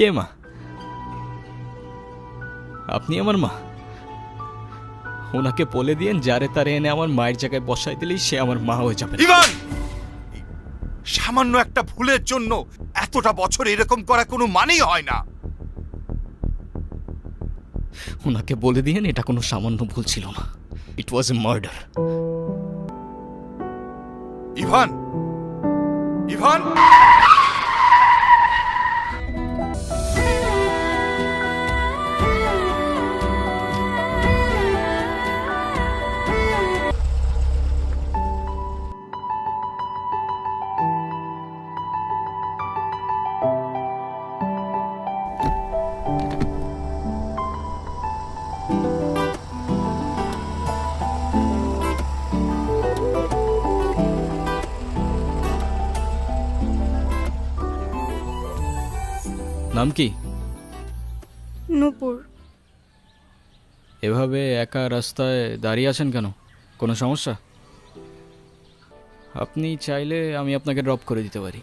কে মা? আপনি আমার মা। ওনাকে বলে দিয়েন যারে তারে এনে আমার মায়ের জায়গায় বসাই দিলেই সে আমার মা হয়ে যাবে। ইভান! সামান্য একটা ভুলের জন্য এতটা বছর এরকম করা কোনো মানেই হয় না। ওনাকে বলে দিয়েন এটা কোনো সামান্য ভুল ছিল না। It was a murder Ivan! Ivan! নাম কি? নূপুর। এভাবে একা রাস্তায় দাঁড়িয়ে আছেন কেন? কোনো সমস্যা? আপনি চাইলে আমি আপনাকে ড্রপ করে দিতে পারি।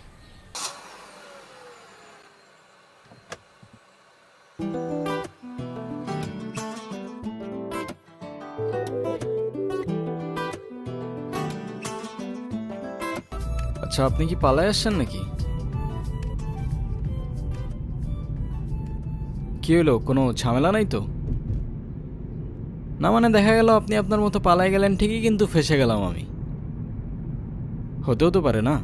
আচ্ছা আপনি কি পালায় আসছেন নাকি? কি হলো কোনো ঝামেলা নাই তো? না মানে দেখা গেল আপনি আপনার মতো পালায় গেলেন, ঠিকই কিন্তু ফেসে গেলাম আমি। হতেও তো পারে না।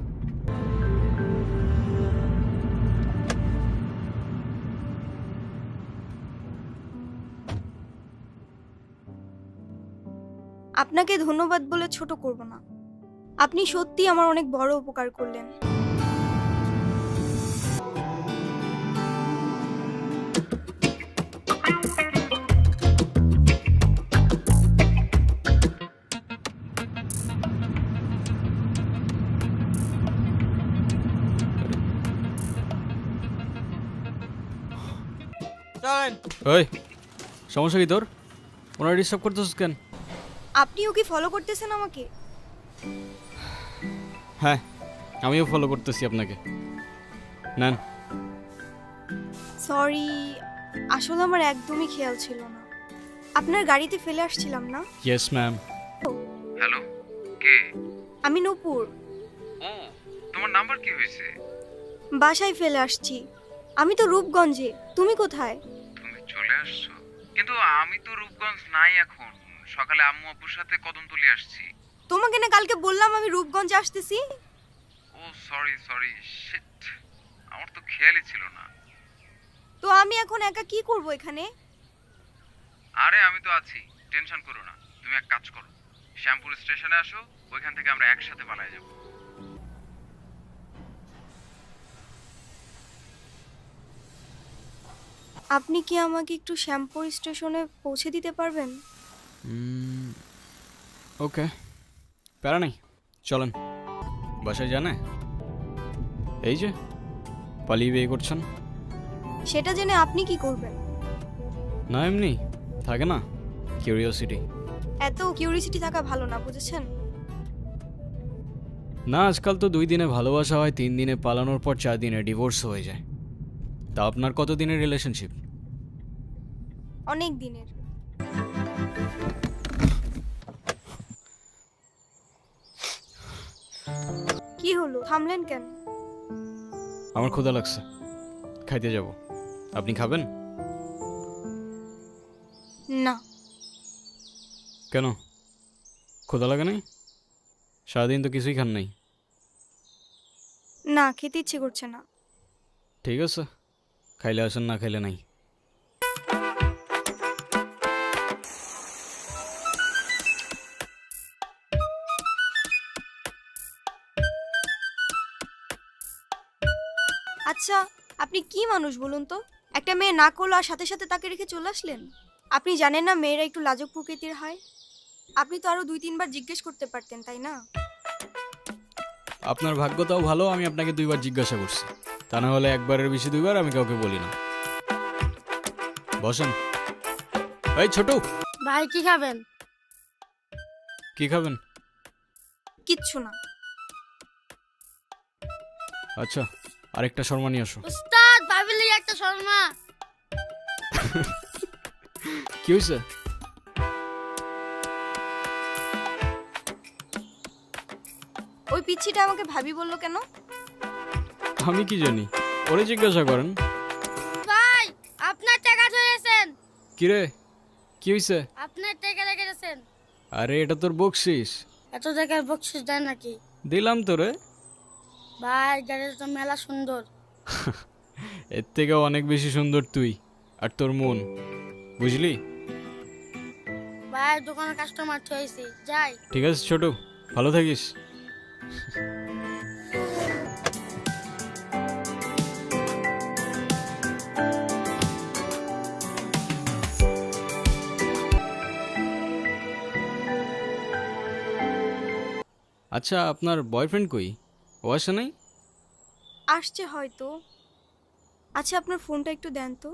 আপনাকে ধন্যবাদ বলে ছোট করব না। আপনি সত্যি আমার অনেক বড় উপকার করলেন। ওই সমস্যা কি তোর? ওনারা ডিস্টার্ব করতেছিস কেন? আপনিও কি ফলো করতেছেন আমাকে? হ্যাঁ আমিও ফলো করতেছি আপনাকে। নেন। সরি আসলে আমার একদমই খেয়াল ছিল না। আপনার গাড়িতে ফেলে আসছিলাম না? ইয়েস ম্যাম হ্যালো কে? আমি নূপুর। ও তোমার নাম্বার কি হয়েছে? বাসায় ফেলে আসছি। আমি তো রূপগঞ্জে তুমি কোথায়? চলে আসছো? কিন্তু আমি তো রূপগঞ্জ নাই এখন। সকালে আম্মু আপুর সাথে কদমতলি আসছি। তোমাকে না কালকে বললাম আমি রূপগঞ্জে আসতেছি। ও সরি সরি শিট আমার তো খেয়ালই ছিল না। তো আমি এখন একা কি করব এখানে? আরে আমি তো আছি। টেনশন করো না। তুমি এক কাজ করো। শ্যামপুর স্টেশনে আসো ওইখান থেকে আমরা একসাথে পালাই যাব। আপনি কি আমাকে একটু শ্যামপুর স্টেশনে পৌঁছে দিতে পারবেন? ওকে। প্যারা নেই। চলেন। বাসায় জানে? এই যে পালিয়ে বিয়ে করছেন। সেটা জেনে আপনি কি করবেন? না এমনি। থাকে না কিউরিওসিটি এত কিউরিসিটি থাকা ভালো না বুঝেছেন? না আজকাল তো দুই দিনে ভালোবাসা হয় তিন দিনে পালানোর পর চার দিনে ডিভোর্স হয়ে যায়। তা আপনার কত দিনের রিলেশনশিপ অনেক দিনের। কি হলো? থামলেন কেন? আমার ক্ষুধা লাগছে। খাইতে যাব। আপনি খাবেন? না। কেন? ক্ষুধা লাগে নাই? সারাদিন তো কিছুই খান নাই। না খেতে ইচ্ছে করছে না। ঠিক আছে। খাইলে আসেন না খাইলে নাই আচ্ছা আপনি কি মানুষ বলুন তো? একটা মেয়ে না করল আর সাথে সাথে তাকে রেখে চলে আসলেন? আপনি জানেন না মেয়েরা একটু লাজক প্রকৃতির হয়? আপনি তো আরও দুই তিনবার জিজ্ঞেস করতে পারতেন তাই না? আপনার ভাগ্যটাও ভালো আমি আপনাকে দুইবার জিজ্ঞাসা করছি। তা না হলে একবারের বেশি দুইবার আমি কাউকে বলি না। বসেন। এই ছোট। ভাই কি খাবেন? কি খাবেন? কিচ্ছু না। আচ্ছা আরেকটা শর্মা নিয়ে আসো। উস্তাদ ভাবিলি একটা শর্মা। কি হয়েছে ওই পিচ্ছিটা আমাকে ভাবি বলল কেন? আমি কি জানি? ওরে জিজ্ঞাসা করেন। ভাই আপনার টাকা ধরেছেন কিরে কি হয়েছে আপনার টাকা রেখে গেছেন। আরে এটা তোর বকশিস। এত টাকার বকশিস দেয় নাকি? দিলাম তো রে ভাই গাড়িটা তো মেলা সুন্দর। এর থেকে অনেক বেশি সুন্দর তুই আর তোর মন। বুঝলি? ভাই দোকানে কাস্টমার থয়েছি যাই। ঠিক আছে ছোট ভালো থাকিস। আচ্ছা আপনার বয়ফ্রেন্ড কই? ও আসে নাই? আসছে হয়তো। আচ্ছা আপনার ফোনটা একটু দেন তো।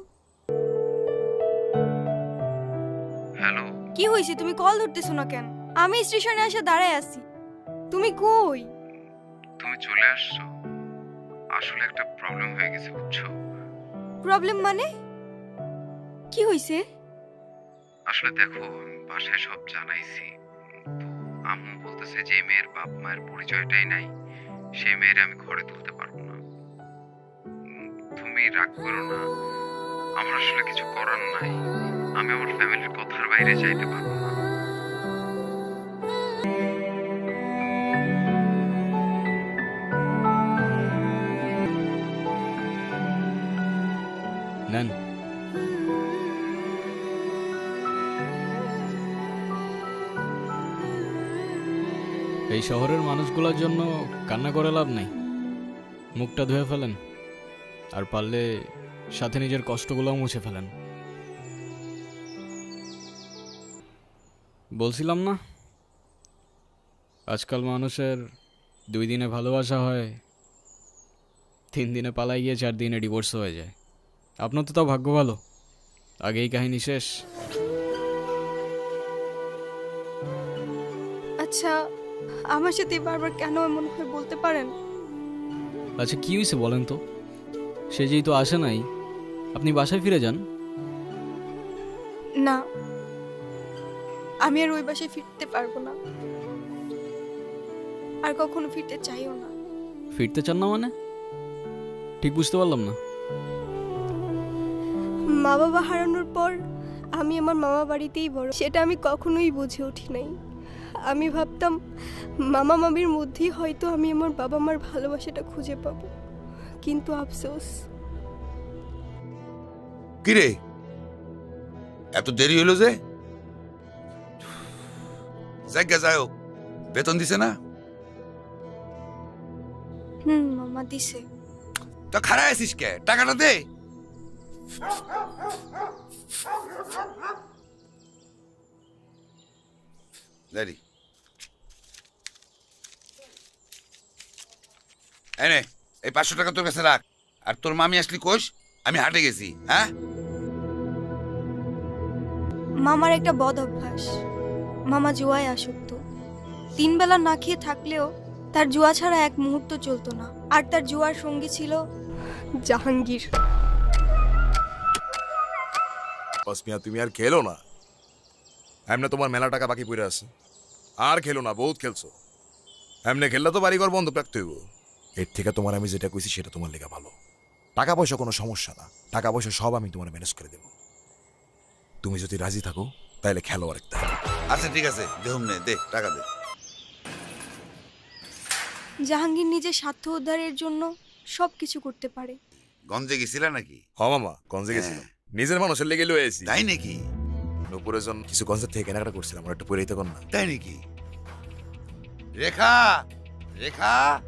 হ্যালো। কি হয়েছে? তুমি কল ধরতেছো না কেন? আমি স্টেশনে এসে দাঁড়ায় আছি। তুমি কই? তুমি চলে আসছো? আসলে একটা প্রবলেম হয়ে গেছে বুঝছ? প্রবলেম মানে? কি হয়েছে? আসলে দেখো আমি বাসায় সব জানাইছি। বলতেছে যে মেয়ের বাপ মায়ের পরিচয়টাই নাই সেই মেয়ের আমি ঘরে তুলতে পারব না। তুমি রাগ করো না। আমার আসলে কিছু করার নাই। আমি আমার ফ্যামিলির কথার বাইরে যাইতে পারব না। এই শহরের মানুষগুলোর জন্য কান্না করে লাভ নেই। মুখটা ধুয়ে ফেলেন, আর পারলে সাথে নিজের কষ্টগুলোও মুছে ফেলেন। বলছিলাম না, আজকাল মানুষের দুই দিনে ভালোবাসা হয়, তিন দিনে পালাই গিয়ে চার দিনে ডিভোর্স হয়ে যায়। আপনার তো তাও ভাগ্য ভালো, আগেই কাহিনী শেষ। আচ্ছা আমার সাথে বারবার কেন এমন হয় বলতে পারেন? আচ্ছা কি হয়েছে বলেন তো? সে যেই তো আসে নাই আপনি বাসায় ফিরে যান? না। আমি আর ওই বাসায় ফিরতে পারব না। আর কখনো ফিরতে চাইও না। ফিরতে চান না মানে? ঠিক বুঝতে পারলাম না। মা বাবা হারানোর পর আমি আমার মামা বাড়িতেই বড়। সেটা আমি কখনোই বুঝে উঠি নাই। আমি ভাবতাম মামা মামির মধ্যেই হয়তো আমি আমার বাবা মার ভালোবাসাটা খুঁজে পাবো। কিন্তু আফসোস। কিরে এত দেরি হলো যে? জায়গা যাও বেতন দিছে না? হুম মামা দিছে। তা খারাপ আছিস কে? টাকাটা দে। দেরি এই নে এই পাঁচশো টাকা তোর কাছে রাখ। আর তোর মামি আসলি কোষ আমি হাটে গেছি হ্যাঁ? মামার একটা বদ অভ্যাস। মামা জুয়ায় আসক্ত। তিন বেলা না খেয়ে থাকলেও তার জুয়া ছাড়া এক মুহূর্ত চলতো না। আর তার জুয়ার সঙ্গী ছিল জাহাঙ্গীর। মিয়া তুমি আর খেলো না। এমনি তোমার মেলা টাকা বাকি পড়ে আছে। আর খেলো না বহুত খেলছো। এমনি খেললে তো বাড়িঘর বন্ধ রাখতে হইব। এর থেকে তোমার আমি যেটা কইছি সেটা তোমার লেগে ভালো। টাকা পয়সা কোনো সমস্যা না। টাকা পয়সা সব আমি তোমার ম্যানেজ করে দেব। তুমি যদি রাজি থাকো তাহলে খেলো আরেকটা। আচ্ছা ঠিক আছে। দেহম নে দে টাকা দে। জাহাঙ্গীর নিজের স্বার্থ উদ্ধারের জন্য সব কিছু করতে পারে। গঞ্জে গেছিলা নাকি? হ মামা গঞ্জে গেছিলাম। নিজের মানুষের লেগে লয়েছি তাই নাকি? নুপুরের জন্য কিছু গঞ্জের থেকে কেনাকাটা করছিলাম আর একটু পরে তখন না। তাই নাকি? রেখা! রেখা!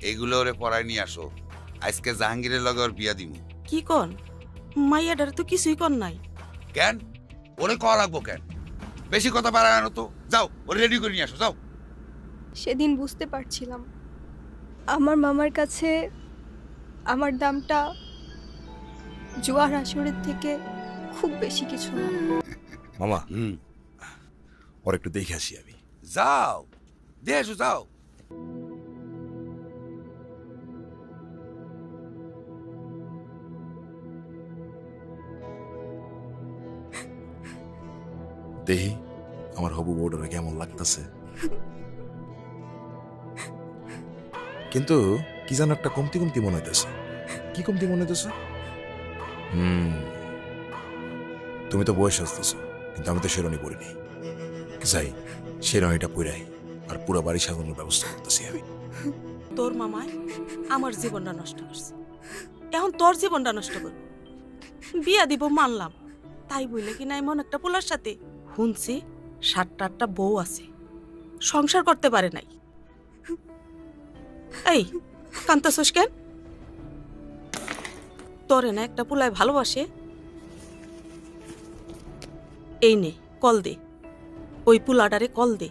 এগুলো ওরে পড়ায় নিয়ে আসো। আজকে জাহাঙ্গীরের লগে ওর বিয়া দিমু। কি কন? মাইয়াডার তো কিছুই কর নাই। কেন? ওরে করা রাখব কেন? বেশি কথা বাড়ায় আনো তো। যাও ওরে রেডি করে নিয়ে আসো যাও। সেদিন বুঝতে পারছিলাম। আমার মামার কাছে আমার দামটা জোয়ার আসরের থেকে খুব বেশি কিছু মামা হুম। ওর একটু দেখে আসি আমি। যাও দেখে যাও। দেহি আমার হবু বউটারে কেমন লাগতেছে। কিন্তু কি যেন একটা কমতি কমতি মনে হইতেছে। কি কমতি মনে হইতেছে? হুম। তুমি তো বয়স আসতেছ কিন্তু আমি তো শেরনি পড়িনি যাই শেরনিটা পুরাই আর পুরো বাড়ি সাজানোর ব্যবস্থা করতেছি আমি। তোর মামায় আমার জীবনটা নষ্ট করছে। এখন তোর জীবনটা নষ্ট করব। বিয়া দিব মানলাম। তাই বইলে কি না এমন একটা পোলার সাথে? শুনছি সাতটা আটটা বউ আছে। সংসার করতে পারে নাই। এই কান্তাসোস কেন? তোরে না একটা পোলায় ভালোবাসে। এই নে কল দে। ওই পোলাটারে কল দে।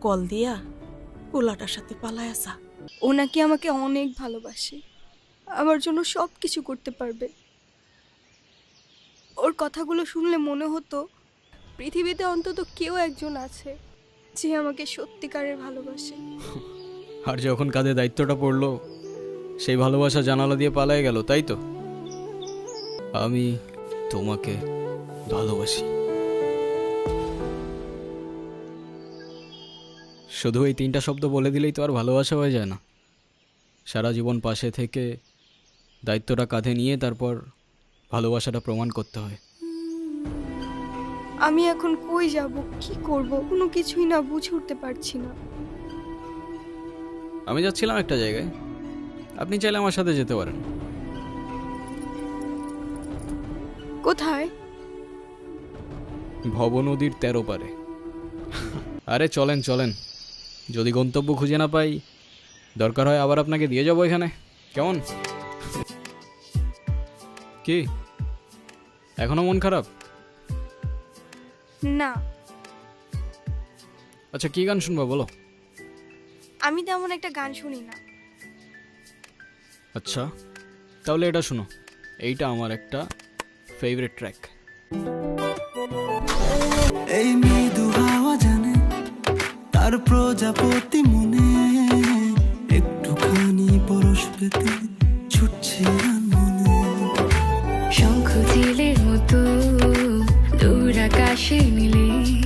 কল দিয়া পোলাটার সাথে পালায় আসা ও নাকি আমাকে অনেক ভালোবাসে। আমার জন্য সব কিছু করতে পারবে। ওর কথাগুলো শুনলে মনে হতো পৃথিবীতে অন্তত কেউ একজন আছে যে আমাকে সত্যিকারের ভালোবাসে। আর যখন কাঁধে দায়িত্বটা পড়ল সেই ভালোবাসা জানালা দিয়ে পালায় গেল তাই তো? আমি তোমাকে ভালোবাসি। শুধু এই তিনটা শব্দ বলে দিলেই তো আর ভালোবাসা হয়ে যায় না। সারা জীবন পাশে থেকে দায়িত্বটা কাঁধে নিয়ে তারপর ভালোবাসাটা প্রমাণ করতে হয়। আমি এখন কই যাব কি করব কোনো কিছুই না বুঝে উঠতে পারছি না। আমি যাচ্ছিলাম একটা জায়গায়। আপনি চাইলে আমার সাথে যেতে পারেন। কোথায়? ভব নদীর তেরো পারে। আরে চলেন চলেন। যদি গন্তব্য খুঁজে না পাই দরকার হয় আবার আপনাকে দিয়ে যাব এখানে। কেমন? কি? এখনও মন খারাপ? না। আচ্ছা কি গান শুনব বলো? আমি তেমন একটা গান শুনি না। আচ্ছা তাহলে এটা শুনো। এইটা আমার একটা ফেভারিট ট্র্যাক এই মৃদু হাওয়া জানে তার প্রজাপতি মনে। একটুখানি পরশ পেতে ছুটছে মনে শঙ্খ মতো দূর আকাশে মিলে।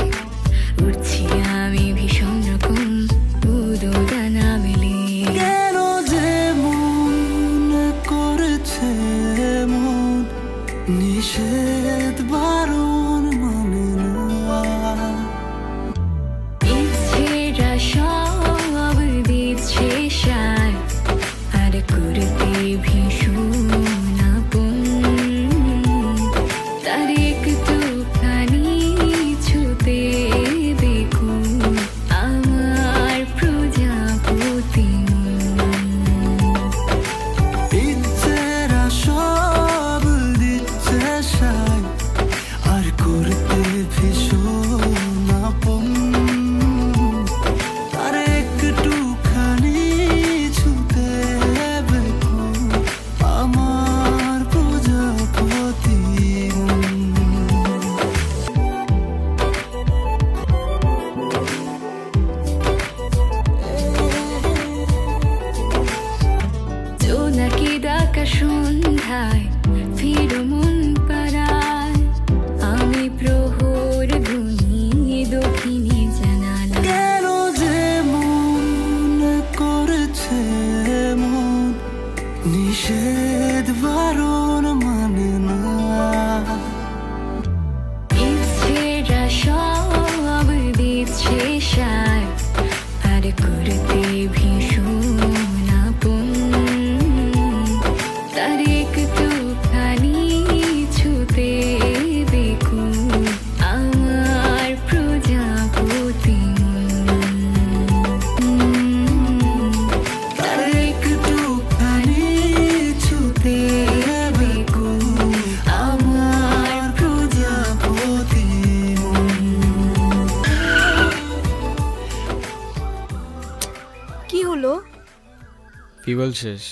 ফিবল শেষ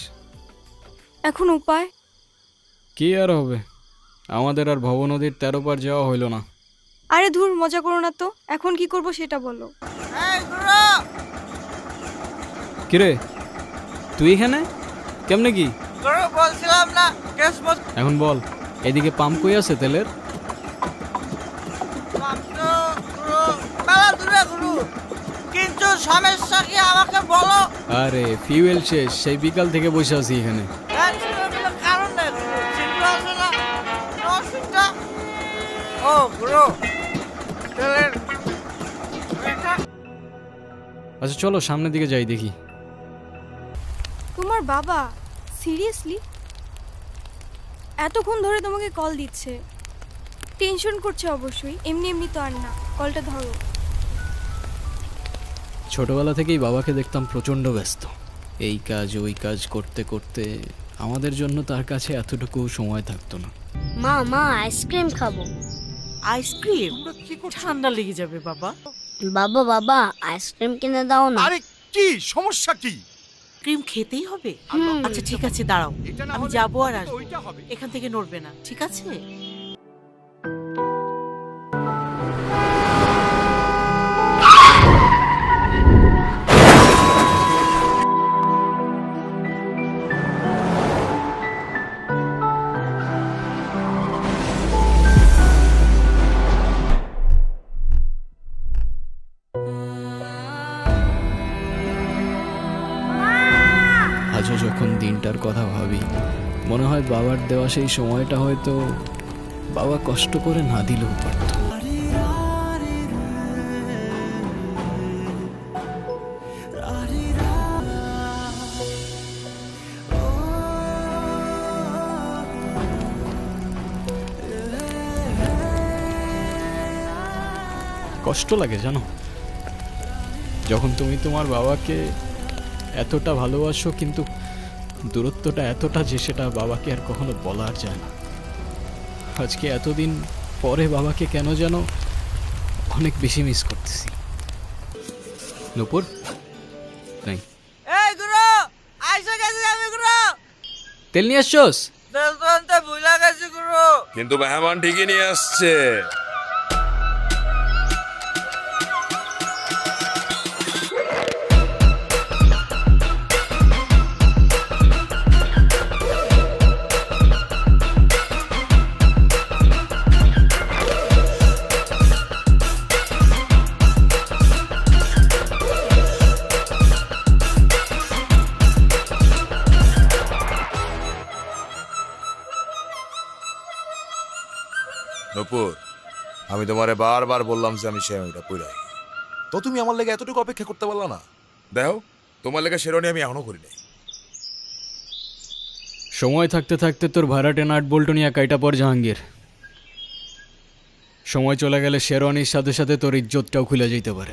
এখন উপায়? কি আর হবে? আমাদের আর ভব নদীর তেরো পার যাওয়া হইল না। আরে ধুর মজা করো না তো। এখন কি করব সেটা বলো। কিরে তুই এখানে? কেমনে কি? বলছিলাম না এখন বল এদিকে পাম্প কই আছে তেলের তো সমস্যা কি আমাকে বলো? আরে ফিউয়েল শেষ সেই বিকাল থেকে বসে আছি এখানে। কারণ না? ও আচ্ছা চলো সামনের দিকে যাই দেখি। তোমার বাবা সিরিয়াসলি এতক্ষণ ধরে তোমাকে কল দিচ্ছে। টেনশন করছে অবশ্যই এমনি এমনি তো আর না। কলটা ধরো। ছোটবেলা থেকেই বাবাকে দেখতাম প্রচণ্ড ব্যস্ত। এই কাজ ওই কাজ করতে করতে আমাদের জন্য তার কাছে এতটুকু সময় থাকতো না। মা মা আইসক্রিম খাব। আইসক্রিম? ঠান্ডা লেগে যাবে বাবা। বাবা বাবা আইসক্রিম কিনে দাও না। আরে কি? সমস্যা কি? ক্রিম খেতেই হবে। আচ্ছা ঠিক আছে দাঁড়াও। আমি যাব আর আসব। এখান থেকে নড়বে না ঠিক আছে? বাবার দেওয়া সেই সময়টা হয়তো বাবা কষ্ট করে না দিলেও পারত। কষ্ট লাগে জানো? যখন তুমি তোমার বাবাকে এতটা ভালোবাসো, কিন্তু দূরত্বটা এতটা যে সেটা বাবাকে আর কখনো বলার যায় না। আজকে এতদিন পরে বাবাকে কেন যেন অনেক বেশি মিস করতেছি। নূপুর নাই এই গুরু আইসা গেছি আমি গুরু। তেল নিয়ে আসছোস? তেল তো আনতে ভুলা গেছি গুরু। কিন্তু মেহমান ঠিকই নিয়ে আসছে। নপুর, আমি তোমারে বারবার বললাম যে আমি শ্যামিটা পুরাই তো তুমি আমার লেগে এতটুকু অপেক্ষা করতে পারলা না? দেখো, তোমার লেগে শেরনি আমি এখনও করি নাই। সময় থাকতে থাকতে তোর ভাড়াটে নাট বল্টু নিয়ে কাইটা পর জাহাঙ্গীর। সময় চলে গেলে শেরওয়ানির সাথে সাথে তোর ইজ্জতটাও খুলে যেতে পারে।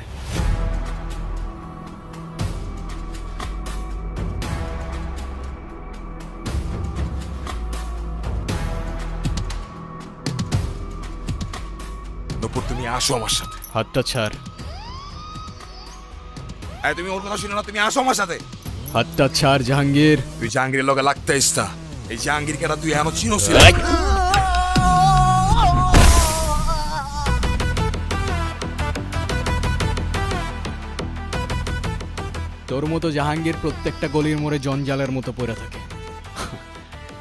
আসো আমার সাথে। হাতটা ছাড়। এই তুমি ওর কথা শুনে না তুমি আসো আমার সাথে। হাতটা ছাড় জাহাঙ্গীর। তুই জাহাঙ্গীরের লগে লাগতে ইস্তা এই জাহাঙ্গীর কেনা তুই এখনও চিনোছিল তোর মতো জাহাঙ্গীর প্রত্যেকটা গলির মোড়ে জঞ্জালের মতো পড়ে থাকে।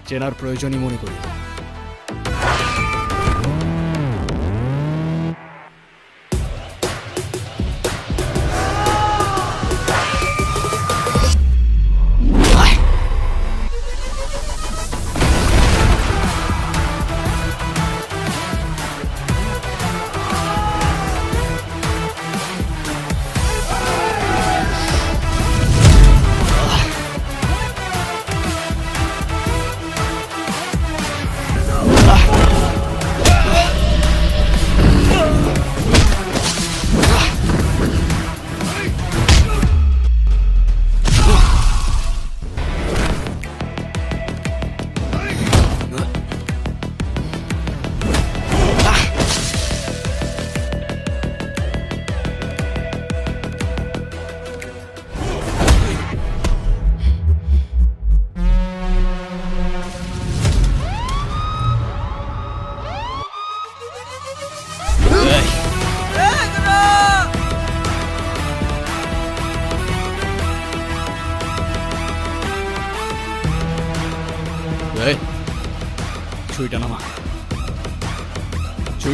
চেনার প্রয়োজনই মনে করি।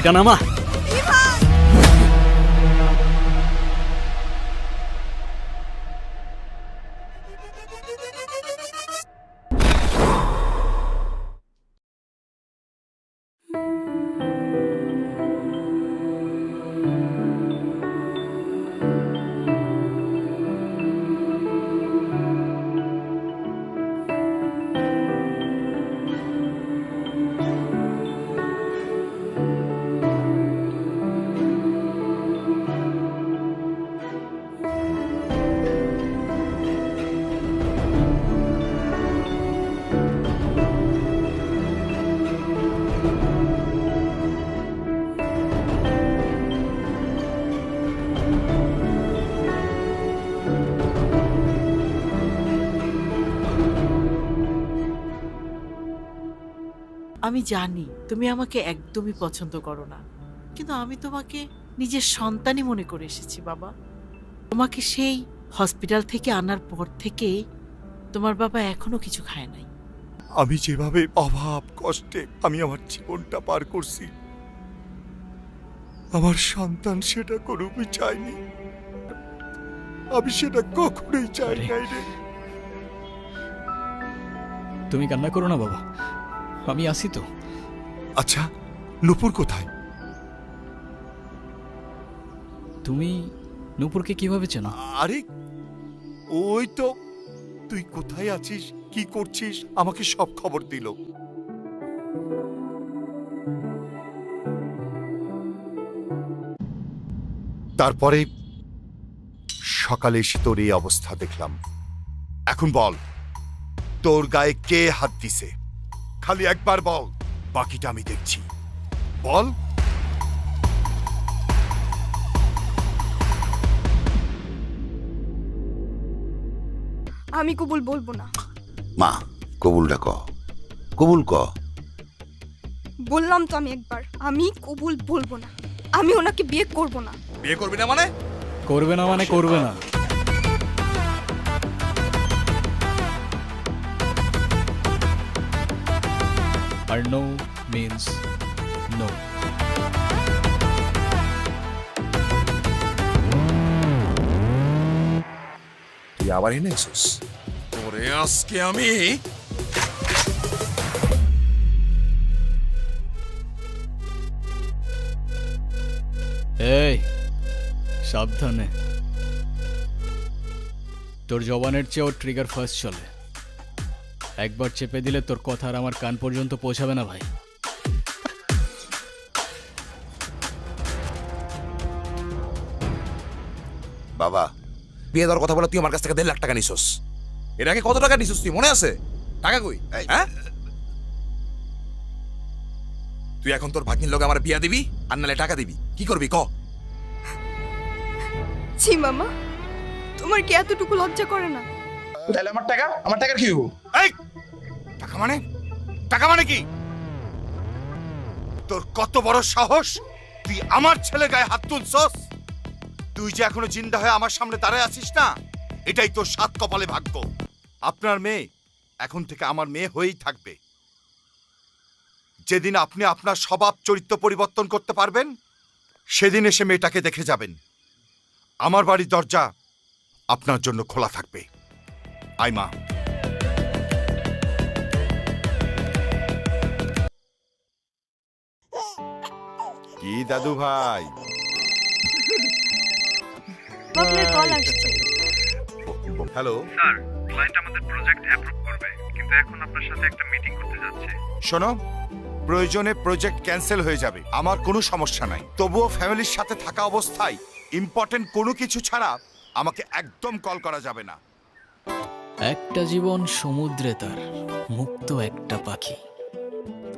கணமா আমি জানি তুমি আমাকে একদমই পছন্দ করো না। কিন্তু আমি তোমাকে নিজের সন্তানই মনে করে এসেছি বাবা। তোমাকে সেই হসপিটাল থেকে আনার পর থেকে তোমার বাবা এখনও কিছু খায় নাই। আমি যেভাবে অভাব কষ্টে আমি আমার জীবনটা পার করছি আমার সন্তান সেটা করুকই চাইনি। আমি সেটা কখনোই চাই। নাই রে। তুমি কান্না করো না বাবা। আমি আসি তো। আচ্ছা নুপুর কোথায়? তুমি নূপুরকে কীভাবে চেনো? আরে ওই তো তুই কোথায় আছিস? কি করছিস? আমাকে সব খবর দিল। তারপরে সকালে এসে তোর এই অবস্থা দেখলাম। এখন বল তোর গায়ে কে হাত দিছে? খালি একবার বল। বাকিটা আমি দেখছি। বল। আমি কবুল বলব না। মা কবুলটা ক। কবুল ক। বললাম তো আমি একবার আমি কবুল বলব না। আমি ওনাকে বিয়ে করব না। বিয়ে করবি না মানে? করবে না মানে করবে না। আর নো মিন্স নো তুই আবার এনেছিস তোরে আজকে আমি এই সাবধানে। তোর জবানের চেয়েও ট্রিগার ফার্স্ট চলে। একবার চেপে দিলে তোর কথা আর আমার কান পর্যন্ত পৌঁছাবে না ভাই। বাবা বিয়ে দেওয়ার কথা বলে তুই আমার কাছ থেকে দেড় লাখ টাকা নিছস। এর আগে কত টাকা নিছস তুই মনে আছে? টাকা কই? হ্যাঁ? তুই এখন তোর ভাগ্নির লোক আমার বিয়া দিবি আর নালে টাকা দিবি। কি করবি ক? ছি মামা তোমার কি এতটুকু লজ্জা করে না? তাহলে আমার টাকা? আমার টাকার কি হইব? এই! টাকা মানে? টাকা মানে কি? তোর কত বড় সাহস? তুই আমার ছেলে গায়ে হাত তুলছস? তুই যে এখনও জিন্দা হয়ে আমার সামনে দাঁড়ায় আছিস না, এটাই তোর সাত কপালে ভাগ্য। আপনার মেয়ে এখন থেকে আমার মেয়ে হয়েই থাকবে। যেদিন আপনি আপনার স্বভাব চরিত্র পরিবর্তন করতে পারবেন, সেদিন এসে মেয়েটাকে দেখে যাবেন। আমার বাড়ির দরজা আপনার জন্য খোলা থাকবে। আই মা। কি দাদু ভাই? আপনার কল আসছে। হ্যালো। স্যার ক্লায়েন্ট আমাদের প্রজেক্ট অ্যাপ্রুভ করবে কিন্তু এখন আপনার সাথে একটা মিটিং করতে যাচ্ছে। শোনো প্রয়োজনে প্রজেক্ট ক্যান্সেল হয়ে যাবে আমার কোনো সমস্যা নাই। তবুও ফ্যামিলির সাথে থাকা অবস্থায় ইম্পর্টেন্ট কোনো কিছু ছাড়া আমাকে একদম কল করা যাবে না। একটা জীবন সমুদ্রে তার, মুক্ত একটা পাখি।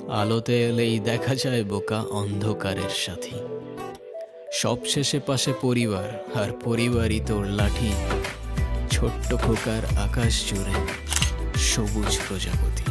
আলোতে এলেই দেখা যায় বোকা অন্ধকারের সাথী। সবশেষে পাশে পরিবার, আর পরিবারই তোর লাঠি। ছোট্ট খোকার আকাশ জুড়ে সবুজ প্রজাপতি।